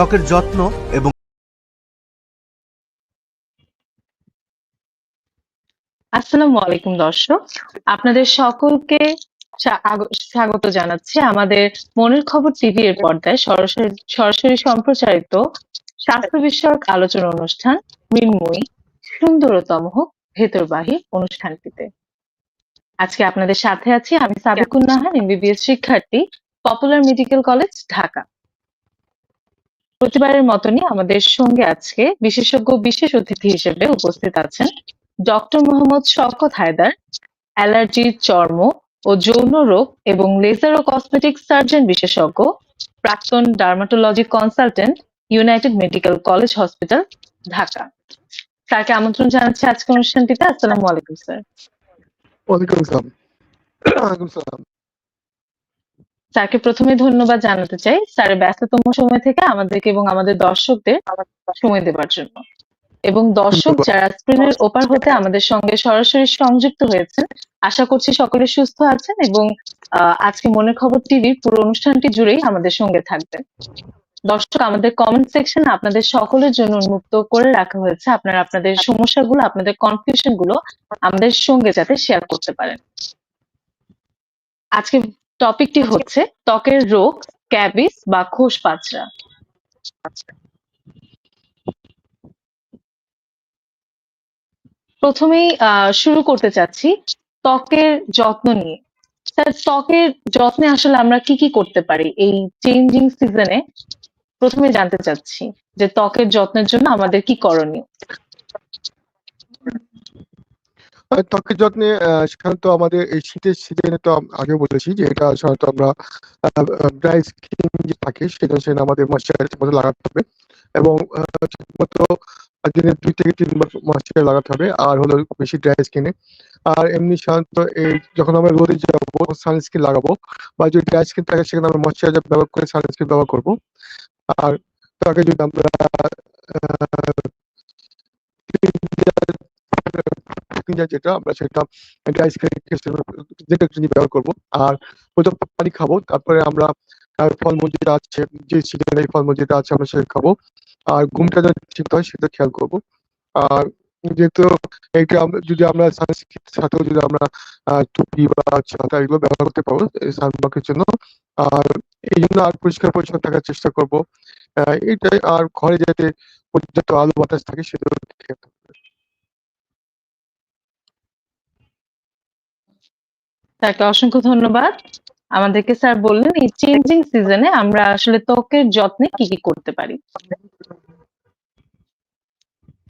ত্বকের যত্ন এবং আসসালামু আলাইকুম, দর্শক। আপনাদের সকলকে স্বাগত জানাচ্ছি আমাদের মনের খবর টিভি এর পর্দায় সরাসরি সরাসরি সম্প্রচারিত স্বাস্থ্য বিষয়ক আলোচনা অনুষ্ঠান মৃন্ময়ী সুন্দরতম হোক ভেতরবাহী অনুষ্ঠানটিতে। আজকে আপনাদের সাথে আছি আমি সাবিকুন নাহার এমবিবিএস শিক্ষার্থী, পপুলার মেডিকেল কলেজ, ঢাকা। প্রতিবারের মতনই আমাদের সঙ্গে আজকে বিশেষজ্ঞ বিশেষ অতিথি হিসেবে উপস্থিত আছেন ডক্টর মোহাম্মদ শওকত হায়দার, অ্যালার্জি, চর্ম ও যৌন রোগ এবং লেজার ও কসমেটিক সার্জন বিশেষজ্ঞ, প্রাক্তন dermatology consultant, United medical college hospital, Dhaka. স্যারকে আমন্ত্রণ জানাচ্ছি আজকে অনুষ্ঠানটিতে। আসসালামু আলাইকুম, স্যার। ওয়ালাইকুম আসসালাম স্যারকে প্রথমে ধন্যবাদ জানাতে চাই। স্যারের ব্যস্ততম সময় থেকে আমাদেরকে এবং আমাদের দর্শকদের সময় দেওয়ার জন্য। এবং দর্শক যারা স্ক্রিনের ওপার হতে আমাদের সঙ্গে সরাসরি সংযুক্ত হয়েছেন আশা করছি সকলে সুস্থ আছেন এবং আজকে মনের খবর টিভির পুরো অনুষ্ঠানটি জুড়েই আমাদের সঙ্গে থাকবেন। দর্শক আমাদের কমেন্ট সেকশন আপনাদের সকলের জন্য উন্মুক্ত করে রাখা হয়েছে। আপনারা আপনাদের সমস্যাগুলো আপনাদের কনফিউশনগুলো আমাদের সঙ্গে যাতে শেয়ার করতে পারেন। আজকে টপিকটি হচ্ছে ত্বকের রোগ ক্যাবিস বা খোস পাচরা প্রথমেই শুরু করতে চাচ্ছি ত্বকের যত্ন নিয়ে। স্যার ত্বকের যত্নে আসলে আমরা কি কি করতে পারি? এই চেঞ্জিং সিজনে প্রথমে জানতে চাচ্ছি যে ত্বকের যত্নের জন্য আমাদের কি করণীয়। ত্বকের যত্নে সাধারণত আমাদের এই শীতের সিজনে তো আগেও বলেছি যে এটা সাধারণত আমরা ড্রাই স্কিন যে থাকে সেটা সেটা আমাদের ময়শ্চারাইজার মতো লাগাতে হবে। এবং ঠিকমতো দিনে দুই থেকে তিনবার ময়শ্চারাইজার লাগাতে হবে, আর হলো বেশি ড্রাই স্কিনে আর এমনি সাধারণত এই যখন আমরা রোদে যাব সানস্ক্রিন লাগাবো, বা যদি ড্রাই স্কিন থাকে সেখানে আমরা ময়শ্চারাইজার ব্যবহার করে সানস্ক্রিন ব্যবহার করব। আর ত্বকে যদি আমরা ক্লিনজার যেটা আমরা সেটা ড্রাই স্কিন যেটা ব্যবহার করব। আর পর্যাপ্ত পানি খাব তারপরে আমরা ফলমূল যেটা আছে যে সিজনের ফলমূল যেটা আছে আমরা সেটা খাব। আর ঘুমটা যেন ঠিক হয় সেটা খেয়াল করব। আর যেহেতু এইটা যদি আমরা সাথেও যদি আমরা টুপি বা ছাতা এগুলো ব্যবহার করতে পারব সানব্লকের জন্য। আর এই জন্য আর পরিষ্কার পরিচ্ছন্ন থাকার চেষ্টা করব। আহ, এইটাই আর ঘরে যাতে পর্যাপ্ত আলো বাতাস থাকে সেটাও খেয়াল হবে। অসংখ্য ধন্যবাদ। আমাদেরকে স্যার বললেন, এই চেঞ্জিং সিজনে আমরা আসলে ত্বকের যত্নে কি কি করতে পারি?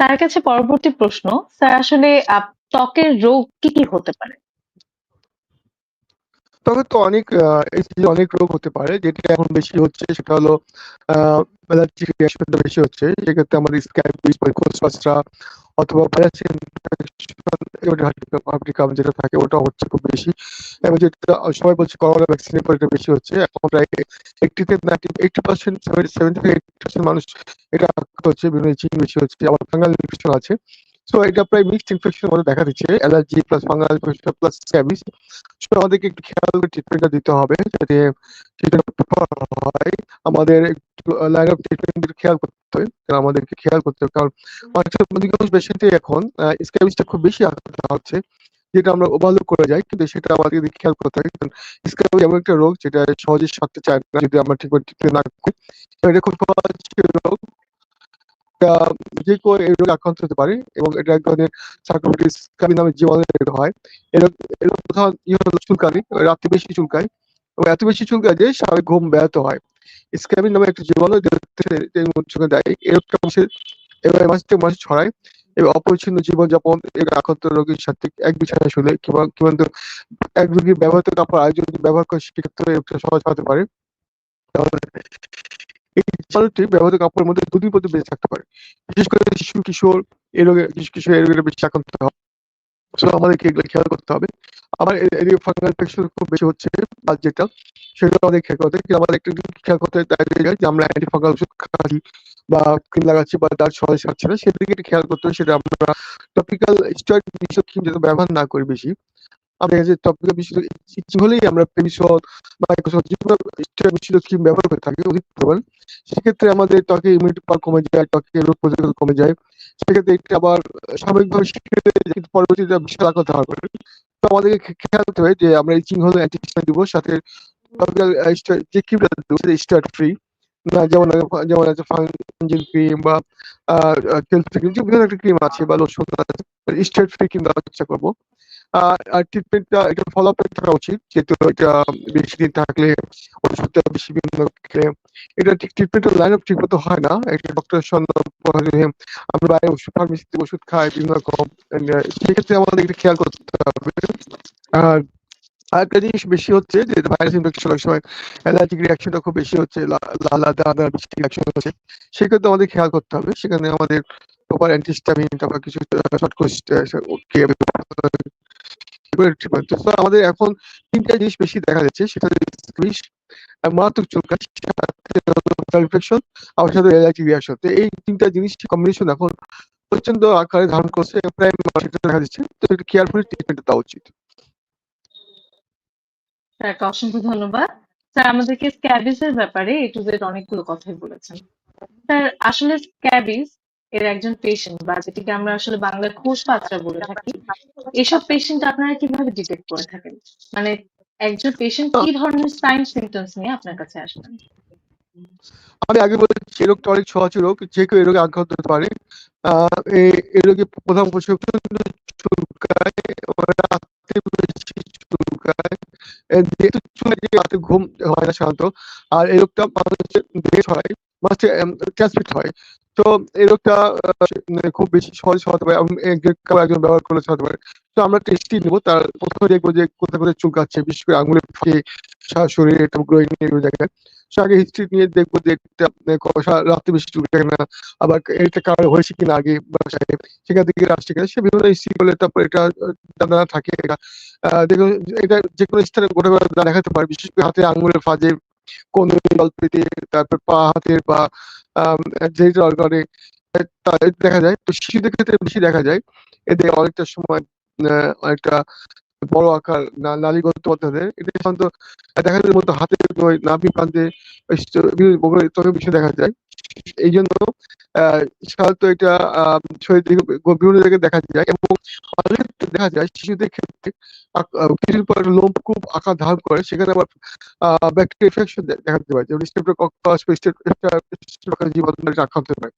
তার কাছে পরবর্তী প্রশ্ন, স্যার আসলে ত্বকের রোগ কি কি হতে পারে? তবে তো অনেক অনেক রোগ হতে পারে। যেটা এখন বেশি হচ্ছে সেটা হলো বেশি হচ্ছে। সেক্ষেত্রে আমাদের অথবা ভাইরাস যেটা থাকে ওটা হচ্ছে খুব বেশি। এবং যেটা সবাই বলছে করোনা ভ্যাকসিনের পর এটা বেশি হচ্ছে। এখন প্রায় থেকে এইটি পার্সেন্ট সেভেন্টি থেকে এইটি পার্সেন্ট মানুষ এটা হচ্ছে, বিভিন্ন বেশি হচ্ছে। আবার আছে। সো এটা প্রায় মিক্সড ইনফেকশন মধ্যে দেখা দিচ্ছে। Allergy plus fungal infection plus scabies তো আমাদেরকে একটু খেয়াল করে ট্রিটমেন্টটা দিতে হবে যাতে হয়। আমাদের একটু লাইন অফ ট্রিটমেন্ট খেয়াল করতে হবে। আমাদেরকে খেয়াল করতে হবে। কারণ অধিকাংশ পেশেন্টে এখন স্ক্যাবিসটা খুব বেশি আক্রান্ত হচ্ছে, যেটা আমরা ওভারলুক করে যাই। কিন্তু সেটা আমাদেরকে খেয়াল করতে হয়, কারণ স্ক্যাবিস এমন একটা রোগ যেটা সহজে সারতে চায় না। যদি আমরা ঠিকমতো ট্রিটমেন্ট না করি, এটা খুব রোগ। যে কেউ এই রোগে আক্রান্ত হতে পারে এবং এটা এক ধরনের সার্কোপিটিস স্ক্যাবি নামে জীবাণু হয়। এরকম এরকম প্রধান ইয়ে হলো চুলকানি রাত্রে বেশি চুলকায় এবং এত বেশি চুলকায় যে স্বাভাবিক ঘুম ব্যাহত হয়। স্ক্যাবিন নামে একটা জীবাণু চোখে দেয় এরকম এবার মাস থেকে মাসে ছড়ায় এবং অপরিচ্ছন্ন জীবনযাপন, এর আক্রান্ত রোগীর সাথে এক বিছানায় শুলে কিংবা কিংবা এক রোগীর ব্যবহৃত কাপড় যদি ব্যবহার করে সেক্ষেত্রে সহজ হতে পারে। এই জীবাণুটি ব্যবহৃত কাপড়ের মধ্যে দুদিন পর্যন্ত বেঁচে থাকতে পারে। বিশেষ করে শিশু, কিশোর, এই রোগে, শিশু, কিশোর, এই বেশি আক্রান্ত হয় আমাদেরকে এগুলো খেয়াল করতে হবে। আমার এ- এদিকে ফাঙ্গাল ইনফেকশন খুব বেশি হচ্ছে আর যেটা, সেটা আমাদের খেয়াল করতে কিন্তু আমাদের একটু খেয়াল করতে যে আমরা অ্যান্টি ফাঙ্গাল ওষুধ খাচ্ছি বা ক্রিম লাগাচ্ছি বা তার না, সেদিকে একটু খেয়াল করতে হবে। সেটা আমরা টপিক্যাল স্টেরয়েড বিষয় ব্যবহার না করি বেশি আমরা যে হলেই আমরা স্টেরয়েড মিশ্রিত ক্রিম ব্যবহার করে থাকি, অধিক পরিমাণ। সেক্ষেত্রে আমাদের ত্বকে ইমিউনিটি পাওয়ার কমে যায় ত্বকে রোগ প্রতিরোধ কমে যায়। সেক্ষেত্রে আবার সেক্ষেত্রে পরবর্তীতে বিশাল আকার ধারণ করে। তো আমাদেরকে খেয়াল করতে হবে যে আমরা ইচিং হলে অ্যান্টিস্টাইন দিব, সাথে যে সেটা স্টার্ট ফ্রি যেমন যেমন আছে ফাঙ্গিল ক্রিম বা ক্রিম বিভিন্ন একটা ক্রিম আছে বা লোশন স্টেট ফ্রি ক্রিম দেওয়ার করব। ট্রিটমেন্টটা এটা ফলো আপ থাকা উচিত। যেহেতু এটা বেশি দিন থাকলে ওষুধটা বেশি বিভিন্ন খেলে এটা ঠিক ট্রিটমেন্টের লাইন আপ ঠিক মতো হয় না। একটা ডক্টরের সন্ধান আমরা বাইরে ওষুধ ফার্মেসিতে ওষুধ খাই, বিভিন্ন রকম সেক্ষেত্রে আমাদের এটা খেয়াল করতে হবে। আর আরেকটা জিনিস বেশি হচ্ছে যে ভাইরাস ইনফেকশন অনেক সময় অ্যালার্জিক রিয়াকশনটা খুব বেশি হচ্ছে লাল আদা বেশি রিয়াকশন হচ্ছে। সেক্ষেত্রে আমাদের খেয়াল করতে হবে। সেখানে আমাদের প্রপার অ্যান্টিস্টামিন তারপর কিছু শর্ট কোর্স তো আমাদের এখন তিনটা জিনিস বেশি দেখা যাচ্ছে, সেটা বিষ মারাত্মক চুলকানি ইনফেকশন আমার সাথে অ্যালার্জিক রিয়াকশন তো এই তিনটা জিনিস কম্বিনেশন এখন প্রচণ্ড আকারে ধারণ করছে প্রায় সেটা দেখা যাচ্ছে। তো একটু কেয়ারফুলি ট্রিটমেন্ট দেওয়া উচিত। অসংখ্য ধন্যবাদ। স্যার, আমাদেরকে স্ক্যাবিস এর ব্যাপারে এ জেড অনেকগুলো কথাই বলেছেন। স্যার, আসলে স্ক্যাবিস এর একজন পেশেন্ট বা যেটিকে আমরা আসলে বাংলায় খোশ পাত্রা বলে থাকি, এসব পেশেন্ট আপনারা কীভাবে ডিটেক্ট করে থাকেন? মানে একজন পেশেন্ট কি ধরনের সাইন সিমটমস নিয়ে আপনার কাছে আসবেন আমি আগে বলেছি, এই অনেক সহজ রোগ, যে কেউ এই রোগে আক্রান্ত হতে পারে। এই রোগে প্রধান উপসর্গ রাতে ঘুম হয় না সাধারণত, আর এই রোগটা মানুষের ট্রান্সমিট হয়। তো এই রোগটা মানে খুব বেশি সহজ হতে পারে একজন ব্যবহার করলে হতে পারে। তো আমরা টেস্টই নেব, তার প্রথমে দেখব যে কোথায় কোথায় চুলকাচ্ছে, বিশেষ করে আঙুলের ফাঁকে শরীরে এটা গ্রোয়িং এগুলো জায়গায় সো আগে হিস্ট্রি নিয়ে দেখব যে এটা আপনার ক- সারা রাতে বেশি চুলকায় না আবার এটা কারও হয়েছে কিনা আগে বাসায়, সেখান থেকে আসছে কিনা, সে বিভিন্ন হিস্ট্রি করলে তারপর এটা জানা থাকে এটা। দেখুন, এটা যে কোনো স্থানে গোটা দেখাতে পারে, বিশেষ করে হাতে আঙুলের ফাঁজে কোন জলপেতে তারপর পা, হাতের বা যেটা অর্গানে দেখা যায়। তো শিশুদের ক্ষেত্রে বেশি দেখা যায়। এদের অনেকটা সময় অনেকটা বড় আকার না নালীগত পদ্ধতি এটা সাধারণত দেখা যায় মতো ওই নাভি প্রান্তে ত্বকের বিষয় দেখা যায়। এই জন্য সাধারণত এটা শরীর থেকে বিভিন্ন জায়গায় দেখা যায় এবং অনেক দেখা যায় শিশুদের ক্ষেত্রে কিছুদিন পর লোম খুব আকার ধারণ করে, সেখানে আবার ব্যাকটেরিয়া ইনফেকশন দেখা দিতে পারে। যেমন আক্রান্ত হতে পারে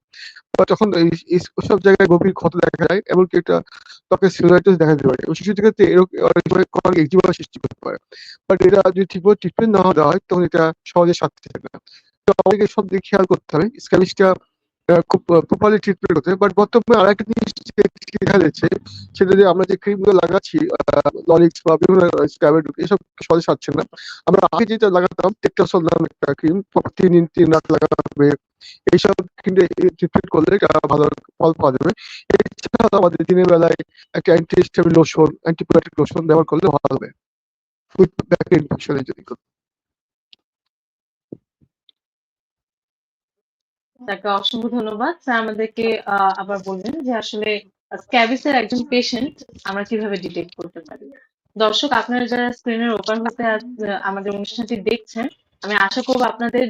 বা তখন এই- এই সব জায়গায় গভীর ক্ষত দেখা যায়, এমনকি একটা ত্বকের সিলাইটিস দেখা দিতে পারে। শিশু ক্ষেত্রে এরকম সৃষ্টি করতে পারে। বাট এটা যদি ঠিকভাবে ট্রিটমেন্ট না দেওয়া হয়, তখন এটা সহজে সারতে থাকে না। তো আমাদেরকে সব দিকে খেয়াল করতে হবে। স্ক্যাবিসটা খুব প্রপারলি ট্রিটমেন্ট করতে বাট বর্তমানে আরেকটা জিনিস যে দেখা যাচ্ছে, সেটা যে আমরা যে ক্রিমগুলো লাগাচ্ছি লরিক্স বা বিভিন্ন স্ক্যাবেড এসব সহজে সারছে না। আমরা আগে যেটা লাগাতাম টেকটাসল নামে একটা ক্রিম তিন দিন তিন রাত লাগাতে হবে এইসব ট্রিটমেন্ট করলে ভালো ফল পাওয়া যাবে। এছাড়াও আমাদের দিনের বেলায় একটা অ্যান্টি লোশন অ্যান্টিবায়োটিক লোশন ব্যবহার করলে ভালো হবে। উইথ ব্যাকটেরিয়া ইনফেকশনের যদি তাকে অসংখ্য ধন্যবাদ। স্যার আমাদেরকে আবার বলবেন যে আসলে স্ক্যাবিস এর একজন পেশেন্ট আমরা কীভাবে ডিটেক্ট করতে পারি? দর্শক, আপনারা যারা স্ক্রিনের ওপার হতে আমাদের অনুষ্ঠানটি দেখছেন, আমি আশা করব আপনাদের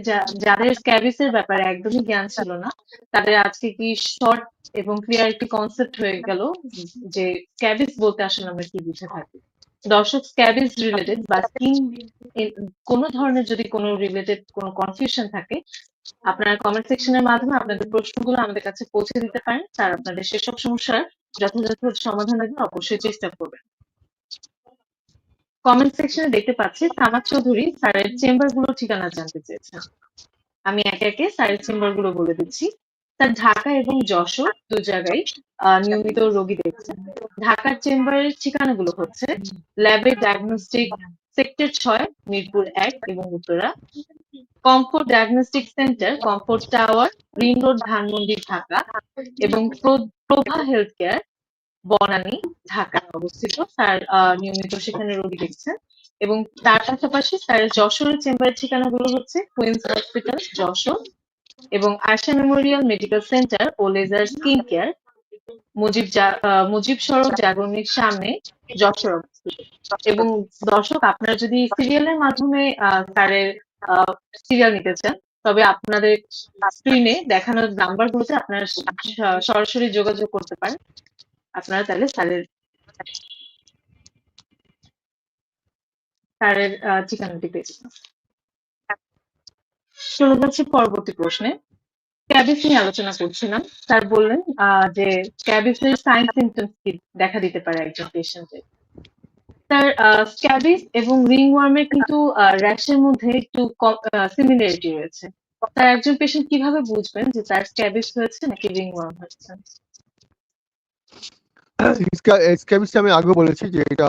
যাদের স্ক্যাবিস এর ব্যাপারে একদমই জ্ঞান ছিল না, তাদের আজকে কি শর্ট এবং ক্লিয়ার একটি কনসেপ্ট হয়ে গেল যে স্ক্যাবিস বলতে আসলে আমরা কি বুঝে থাকি? দর্শক স্ক্যাবিস রিলেটেড বা স্কিন কোনো ধরনের যদি কোনো রিলেটেড কোনো কনফিউশন থাকে আপনারা কমেন্ট সেকশনের মাধ্যমে আপনাদের প্রশ্নগুলো আমাদের কাছে পৌঁছে দিতে পারেন। স্যার, আপনাদের সেসব সমস্যার যথাযথ সমাধানের জন্য অবশ্যই চেষ্টা করবেন। কমেন্ট সেকশনে দেখতে পাচ্ছি, সামাদ চৌধুরী স্যারের চেম্বারগুলোর ঠিকানা জানতে চেয়েছেন। আমি একে একে স্যারের চেম্বারগুলো বলে দিচ্ছি। স্যার, ঢাকা এবং যশোর দু জায়গায় নিয়মিত রোগী দেখছেন। ঢাকার চেম্বারের ঠিকানাগুলো হচ্ছে ল্যাবের ডায়াগনস্টিক সেক্টর ছয়, মিরপুর এক এবং Uttara. Comfort diagnostic centre comfort tower ring road Dhanmondi, Dhaka, এবং প্র- প্রভা হেলথ কেয়ার বনানী ঢাকায় অবস্থিত। স্যার নিয়মিত সেখানে রোগী দেখছেন। এবং তার পাশাপাশি স্যার, যশোরের চেম্বারের ঠিকানাগুলো হচ্ছে কুইন্স হসপিটাল যশোর এবং আশা মেমোরিয়াল মেডিকেল সেন্টার ও laser skin care Mujib Mujib সড়ক, জাগরণীর সামনে যশোর অবস্থিত। এবং দর্শক, আপনারা যদি সিরিয়ালের মাধ্যমে স্যারের সিরিয়াল নিতে চান তবে আপনাদের স্ক্রিনে দেখানো নাম্বারগুলোতে আপনারা স- সরাসরি যোগাযোগ করতে পারেন। আপনারা তাহলে স্যারের স্যারের ঠিকানাটি পেয়ে যাবেন। চলে যাচ্ছি পরবর্তী প্রশ্নে। ক্যাবিস নিয়ে আলোচনা করছিলাম। স্যার বললেন যে ক্যাবিসের সাইন সিমটমস কি দেখা দিতে পারে একজন পেশেন্টের স্যার স্ক্যাবিস এবং রিংওয়ার্মের কিন্তু র্যাশের মধ্যে একটু সিমিলারিটি রয়েছে। তার একজন পেশেন্ট কীভাবে বুঝবেন যে তার স্ক্যাবিস হয়েছে নাকি রিংওয়ার্ম হয়েছে? স্ক্যাবিসটা আমি আগে বলেছি যে এটা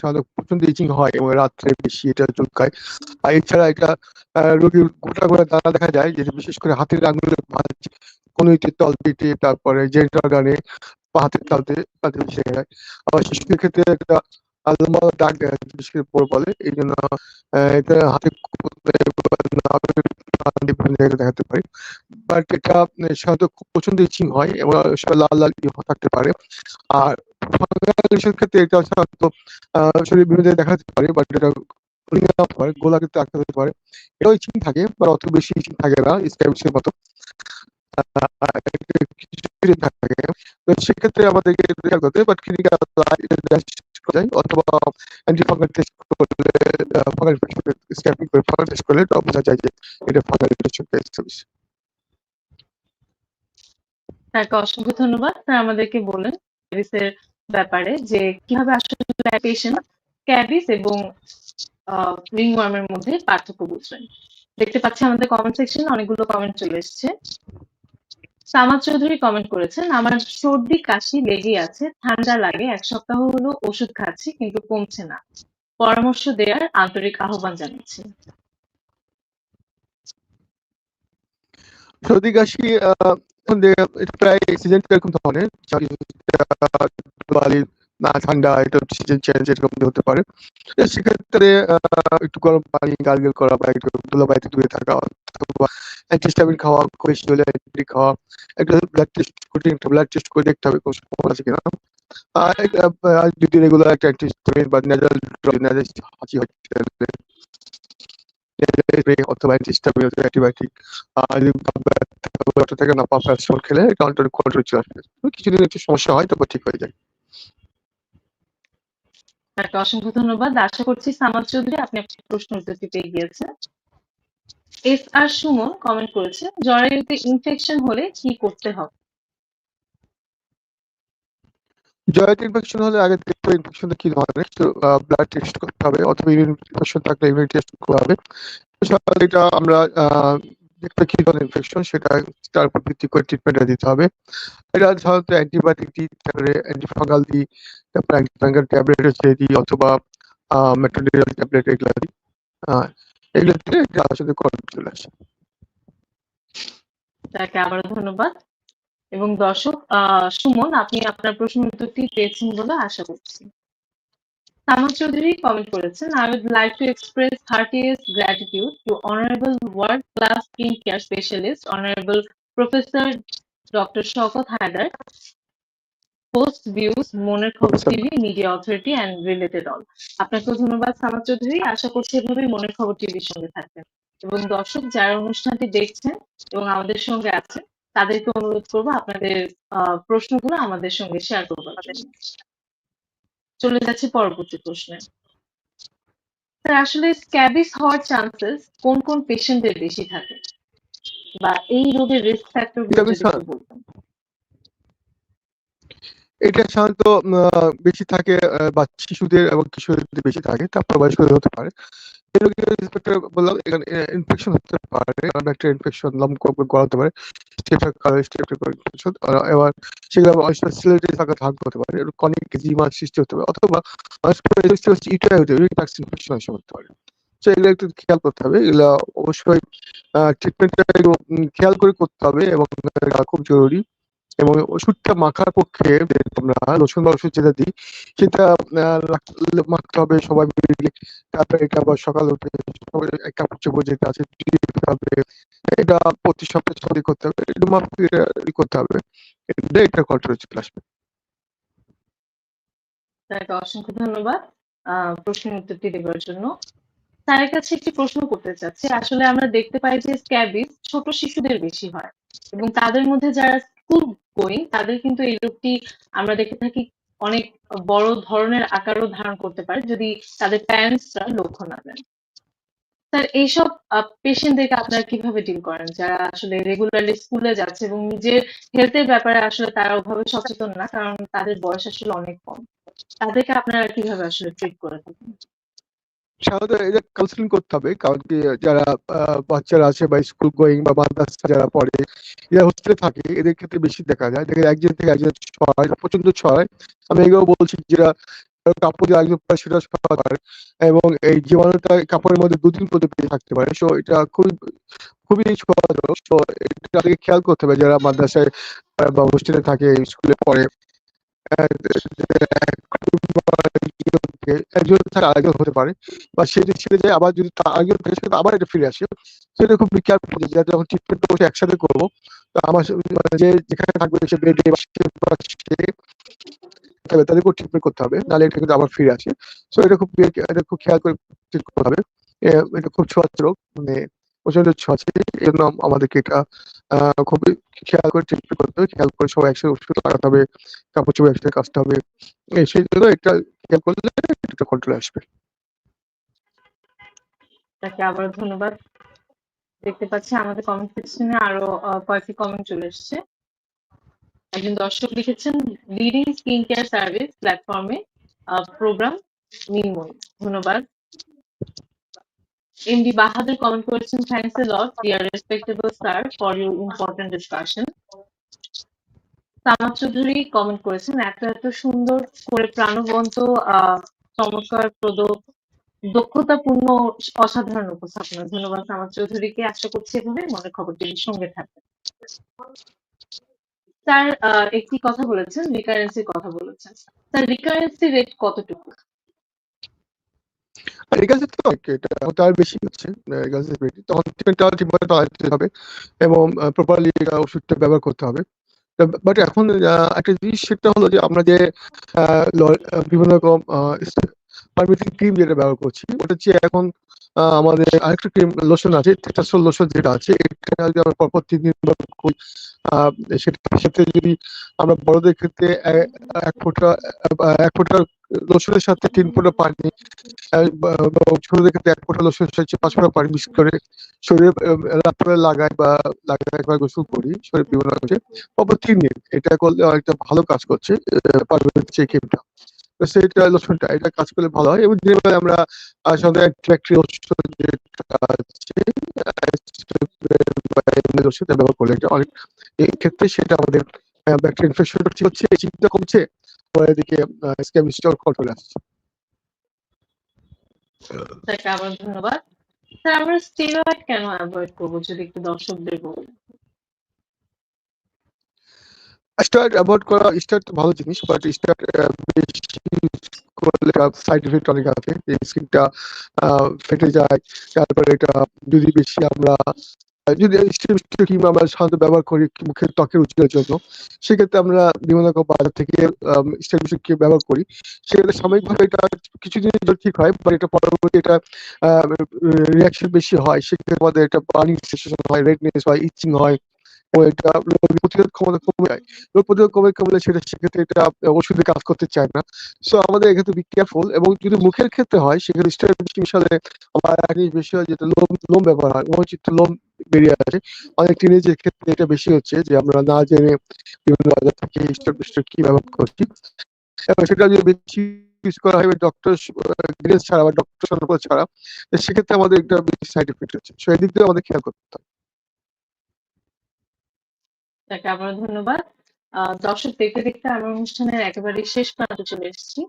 সাধারণত প্রচণ্ড ইচিং হয় এবং রাত্রে বেশি এটা চুলকায়। আর এছাড়া এটা রোগীর গোটা গোটা দানা দেখা যায়, যেটা বিশেষ করে হাতের আঙুলের ভাঁজ তল পেটে তারপরে জেন্টাল গানে হাতের তালতে তাতে বেশি দেখা যায়। আবার শিশুদের ক্ষেত্রে একটা বিশেষ করে বলে। এই জন্য এটা হাতে দেখাতে পারে। বাট এটা সাধারণত খুব প্রচণ্ড ইচিং হয় এবং লাল লাল থাকতে পারে। আর ক্ষেত্রে এটা সাধারণত শরীরে বিভিন্ন দেখাতে পারে বাট এটা পারে গোলা ক্ষেত্রে আঁকতে হতে পারে। এটাও ইচিং থাকে বা অত বেশি ইচিং থাকে না স্ক্যাবিসের মতো। সেক্ষেত্রে আমাদেরকে বাট ক্লিনিক্যাল যায় অথবা টেস্ট করলে ফাঙ্গাল স্ক্যাপিং করে ফাঙ্গাল টেস্ট করলে বোঝা যায় যে এটা ফাঙ্গাল ইনফেকশন তাকে অসংখ্য ধন্যবাদ। স্যার আমাদেরকে বলেন ক্যাবিসের ব্যাপারে যে কীভাবে আসলে পেশেন্ট ক্যাবিস এবং রিংওয়ার্মের মধ্যে পার্থক্য বুঝবেন। দেখতে পাচ্ছি আমাদের কমেন্ট সেকশনে অনেকগুলো কমেন্ট চলে এসেছে। সামাদ চৌধুরী কমেন্ট করেছেন আমার সর্দি কাশি লেগে আছে ঠান্ডা লাগে এক সপ্তাহ হলো ওষুধ খাচ্ছি কিন্তু কমছে না পরামর্শ দেওয়ার আন্তরিক আহ্বান জানাচ্ছি সর্দি কাশি প্রায় এরকম ধরনের না, ঠান্ডা, এটা চেঞ্জ এরকম হতে পারে। সেক্ষেত্রে একটু গরম পানি, গার্গেল করা বা একটু দূরে থাকা, অথবা অ্যান্টিস্টামিন খাওয়া, বেশি হলে খাওয়া, একটা ব্লাড টেস্ট করে একটা ব্লাড টেস্ট করে দেখতে হবে কোনো আছে কিনা। আর যদি রেগুলার একটা অ্যান্টিস্টামিন বা হাঁচি অথবা খেলে কিছুদিন একটু সমস্যা হয়, তারপর ঠিক হয়ে যায়। তাকে অসংখ্য ধন্যবাদ। আশা করছি সামাদ চৌধুরী আপনি আপনার প্রশ্ন উত্তরটি পেয়ে গিয়েছেন। এস আর সুমন কমেন্ট করেছে জরায়ুতে ইনফেকশন হলে কি করতে হবে? জয়েন্ট ইনফেকশন হলে আগে দেখতে কি ধরনের? ব্লাড টেস্ট করতে হবে, অথবা ইমিউন ইনফেকশন থাকলে ইমিউন টেস্ট করতে হবে। এটা আমরা কি ধরনের ইনফেকশন সেটা তার উপর ভিত্তি করে ট্রিটমেন্টটা দিতে হবে। এটা সাধারণত অ্যান্টিবায়োটিক দিই তারপরে অ্যান্টিফাঙ্গাল দিই তারপরে অ্যান্টিফাঙ্গাল ট্যাবলেট হচ্ছে দিই অথবা মেট্রোডিয়াল ট্যাবলেট এগুলো দিই এগুলো দিলে এটা আসলে কন্ট্রোল চলে আসে। তাকে আবারও ধন্যবাদ। এবং দর্শক সুমন, আপনি আপনার প্রশ্ন উত্তরটি পেয়েছেন বলে আশা করছি। সামাদ চৌধুরী কমেন্ট করেছেন I would like to express heartiest gratitude to honourable world class skin care specialist honourable professor doctor Shawkat Haider post views Moner Khobor. TV media authority and related all আপনাকে ধন্যবাদ সামাদ চৌধুরী। আশা করছি এভাবেই মনের খবর টিভির সঙ্গে থাকবেন। এবং দর্শক যারা অনুষ্ঠানটি দেখছেন এবং আমাদের সঙ্গে আছেন, তাদেরকে অনুরোধ করব আপনাদের প্রশ্নগুলো আমাদের সঙ্গে শেয়ার জন্য। চলে যাচ্ছি পরবর্তী প্রশ্নে। স্যার আসলে স্ক্যাবিস হওয়ার চান্সেস কোন কোন পেশেন্টদের বেশি থাকে? বা এই রোগের রিস্ক ফ্যাক্টর এটা সাধারণত বেশি থাকে বা শিশুদের এবং কিশোরদের বেশি থাকে তারপর বয়স্কদের হতে পারে। বললাম, এখানে ইনফেকশন হতে পারে ইনফেকশন লম গলা হতে পারে এবার সেগুলো আবার অনেক সময় সিলেটে থাকা থাক হতে পারে কনিক জিমা সৃষ্টি হতে পারে, অথবা হচ্ছে ইটাই হতে পারে ইনফেকশন ইনফেকশন হতে পারে। তো এগুলো একটু খেয়াল করতে হবে, এগুলো অবশ্যই ট্রিটমেন্টটা খেয়াল করে করতে হবে এবং খুব জরুরি। এবং ওষুধটা মাখার পক্ষে আমরা রসুন বা ওষুধ যেটা দিই, সেটা মাখতে হবে। সবাই মিলে তারপরে এটা আবার সকাল উঠে কাপড় চোপড় যেটা আছে এটা প্রতি সপ্তাহে করতে হবে। এটা মাফিক করতে হবে। এটা কন্ট্রোলে চলে আসবে। অসংখ্য ধন্যবাদ প্রশ্নের উত্তরটি দেওয়ার জন্য। স্যারের কাছে একটি প্রশ্ন করতে চাচ্ছি। আসলে আমরা দেখতে পাই যে স্ক্যাবিস ছোট শিশুদের বেশি হয় এবং তাদের মধ্যে যারা স্কুল গোয়িং তাদের কিন্তু এই রোগটি আমরা দেখে থাকি অনেক বড় ধরনের আকারও ধারণ করতে পারে যদি তাদের প্যারেন্টসরা লক্ষ্য না দেন স্যার এইসব পেশেন্টদেরকে আপনারা কীভাবে ডিল করেন? যারা আসলে রেগুলারলি স্কুলে যাচ্ছে এবং নিজের হেলথের ব্যাপারে আসলে তারা ওভাবে সচেতন না, কারণ তাদের বয়স আসলে অনেক কম। তাদেরকে আপনারা কীভাবে আসলে ট্রিট করে থাকেন? সাধারণত এদের কাউন্সিলিং করতে হবে, কারণ কি যারা বাচ্চারা আছে বা স্কুল গোয়িং বা মাদ্রাসা যারা পড়ে, এরা হোস্টেলে থাকে, এদের ক্ষেত্রে বেশি দেখা যায়। দেখে একজন থেকে একজন ছড়ায় প্রচণ্ড ছড়ায়। আমি এগুলো বলছি যেটা কাপড় দিয়ে একজন পরে সেটা ছড়াতে পারে এবং এই জীবাণুটা কাপড়ের মধ্যে দুদিন পর্যন্ত থাকতে পারে। সো এটা খুবই খুবই ছড়ানো সো এটা তাদেরকে খেয়াল করতে হবে যারা মাদ্রাসায় বা হোস্টেলে থাকে স্কুলে পড়ে। একজন ছাড়া আরেকজন হতে পারে। বা সে ছেড়ে যায়, আবার যদি আরেকজন থাকে সেটা আবার এটা ফিরে আসে। সেটা খুব কেয়ারফুল যে যখন ট্রিটমেন্ট বসে একসাথে করব, তো আমার মানে যে যেখানে থাকবে, সে বেডে বা সে- তাদেরকেও ট্রিটমেন্ট করতে হবে। নাহলে এটা কিন্তু আবার ফিরে আসে। সো এটা খুব এটা খুব খেয়াল করে treat করতে হবে। এটা খুব ছোঁয়াচে মানে প্রচণ্ড ছোঁয়াচে এই জন্য আমাদেরকে এটা খুবই খেয়াল করে ট্রিটমেন্ট করতে হবে। খেয়াল করে সবাই একসাথে ওষুধ লাগাতে হবে, কাপড় চোপড় একসাথে কাচতে হবে। সেই এটা খেয়াল করলে এটা কন্ট্রোলে আসবে। তাকে আবার ধন্যবাদ। দেখতে পাচ্ছি আমাদের কমেন্ট সেকশনে আরও কয়েকটি কমেন্ট চলে এসেছে। একজন দর্শক লিখেছেন লিডিং স্কিন কেয়ার সার্ভিস প্ল্যাটফর্মে প্রোগ্রাম মিনময় ধন্যবাদ। এমডি বাহাদুর কমেন্ট করেছেন thanks a lot dear respectable sir for your important discussion Samad Chowdhury comment করেছেন, এত এত সুন্দর করে প্রাণবন্ত চমৎকার প্রদ দক্ষতাপূর্ণ, অসাধারণ উপস্থাপনা। ধন্যবাদ সামাদ চৌধুরীকে। আশা করছি এভাবে মনে খবর টিভির সঙ্গে থাকবে। স্যার একটি কথা বলেছেন রিকারেন্সির কথা বলেছেন। স্যার রিকারেন্সি রেট কতটুকু? এটা বেশি হচ্ছে এবং প্রপারলি ওষুধটা ব্যবহার করতে হবে। বাট এখন একটা জিনিস সেটা হলো যে আমরা যে বিভিন্ন রকম পারমিটিং ক্রিম যেটা ব্যবহার করছি ওটা হচ্ছে এখন আমাদের আরেকটা ক্রিম লোশন আছে টেটাসল লোশন যেটা আছে এটা যদি আমরা পরপর তিন দিন করি আহ, সেটা সাথে যদি আমরা বড়দের ক্ষেত্রে এক ফোঁটা এক ফোঁটা লোশনের সাথে তিন ফোঁটা পানি বা- বা ছোটদের ক্ষেত্রে এক ফোঁটা লোশনের সাথে পাঁচ ফোঁটা পানি মিক্স করে শরীরে রাত্রে লাগাই বা, লাগাই একবার গোসল করি, শরীর বিভিন্ন অংশে অপর তিন দিন এটা করলে অনেকটা ভালো কাজ করছে পারভেজ যে ক্রিমটা তো সেটা লোশনটা এটা কাজ করলে ভালো হয়। এবং দিনের বেলায় আমরা সাধারণত অ্যান্টিব্যাকটেরিয়াল লোশন যেটা আছে ব্যবহার করলে এটা অনেক এই ক্ষেত্রে সেটা আমাদের ব্যাকটেরিয়া ইনফেকশন হচ্ছে চিন্তা কমছে। পরে এদিকে স্ক্যাবিস্টার কন্ট্রোলে আসছে। তাকে আবার ধন্যবাদ। স্যার আমরা স্টেরয়েড কেন অ্যাভয়েড করব যদি একটু দর্শকদের বলেন? স্টার্ট অ্যাভয়েড করা স্টার্ট তো ভালো জিনিস বাট বেশি করলে সাইড ইফেক্ট অনেক আছে। স্কিনটা ফেটে যায় তারপরে এটা যদি বেশি আমরা যদি আমরা সাধারণত ব্যবহার করি মুখের ত্বকের উজ্জ্বলের জন্য, সেক্ষেত্রে আমরা বিভিন্ন রকম বাজার থেকে ব্যবহার করি। সেক্ষেত্রে সাময়িকভাবে এটা ঠিক হয় এটা পরবর্তী এটা রিয়াকশন বেশি হয়। সেক্ষেত্রে আমাদের এটা পানি হয় রেডনেস হয় ইচিং হয় রোগ প্রতিরোধ ক্ষমতা কমে যায়। রোগ প্রতিরোধ সেটা, সেক্ষেত্রে এটা ওষুধে কাজ করতে চায় না। সো আমাদের এক্ষেত্রে বি কেয়ারফুল এবং যদি মুখের ক্ষেত্রে হয়, সেক্ষেত্রে আমার জিনিস বেশি হয়, যেটা লোম লোম ব্যবহার হয় লোম বেরিয়ে আসে। অনেক টিনেজের ক্ষেত্রে এটা বেশি হচ্ছে যে, আমরা না জেনে বিভিন্ন বাজার থেকে স্টেরয়েড স্টেরয়েড কি ব্যবহার করছি। এবং সেটা যদি বেশি ইউজ করা হয় ডক্টর গাইডেন্স ছাড়া বা ডক্টর সতর্ক ছাড়া সেক্ষেত্রে আমাদের একটা বেশি সাইড এফেক্ট হচ্ছে। সো এদিক দিয়ে আমাদের খেয়াল করতে হবে। তাকে আবার ধন্যবাদ। দর্শক দেখতে দেখতে আমার অনুষ্ঠানের একেবারে শেষ প্রান্তে চলে এসেছি।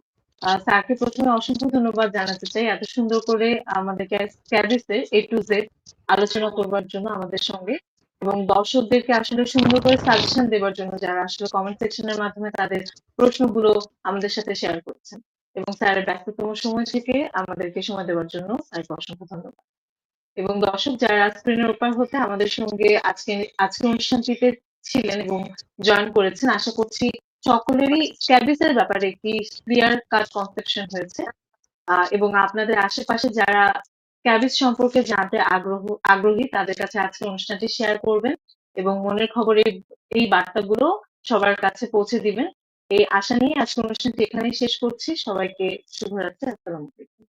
স্যারকে প্রথমে অসংখ্য ধন্যবাদ জানাতে চাই। এত সুন্দর করে আমাদের ক্যাবিসের এ টু জেড আলোচনা করবার জন্য আমাদের সঙ্গে। এবং দর্শকদেরকে আসলে সুন্দর করে সাজেশন দেওয়ার জন্য যারা আসলে কমেন্ট সেকশনের মাধ্যমে তাদের প্রশ্নগুলো আমাদের সাথে শেয়ার করছেন। এবং স্যারের ব্যস্ততম সময় থেকে আমাদেরকে সময় দেওয়ার জন্য স্যারকে অসংখ্য ধন্যবাদ। এবং দর্শক যারা স্ক্রিনের ওপার হতে আমাদের সঙ্গে আজকে আজকে অনুষ্ঠানটিতে ছিলেন এবং জয়েন করেছেন, আশা করছি সকলেরই স্ক্যাবিসের ব্যাপারে একটি ক্লিয়ার কাট কনসেপশন হয়েছে। এবং আপনাদের আশেপাশে যারা ক্যাবিস সম্পর্কে জানতে আগ্রহ, আগ্রহী, তাদের কাছে আজকে অনুষ্ঠানটি শেয়ার করবেন এবং মনের খবরে এই বার্তাগুলো সবার কাছে পৌঁছে দিবেন। এই আশা নিয়ে আজকে অনুষ্ঠানটি এখানেই শেষ করছি। সবাইকে শুভরাত্রি। আসসালামু আলাইকুম।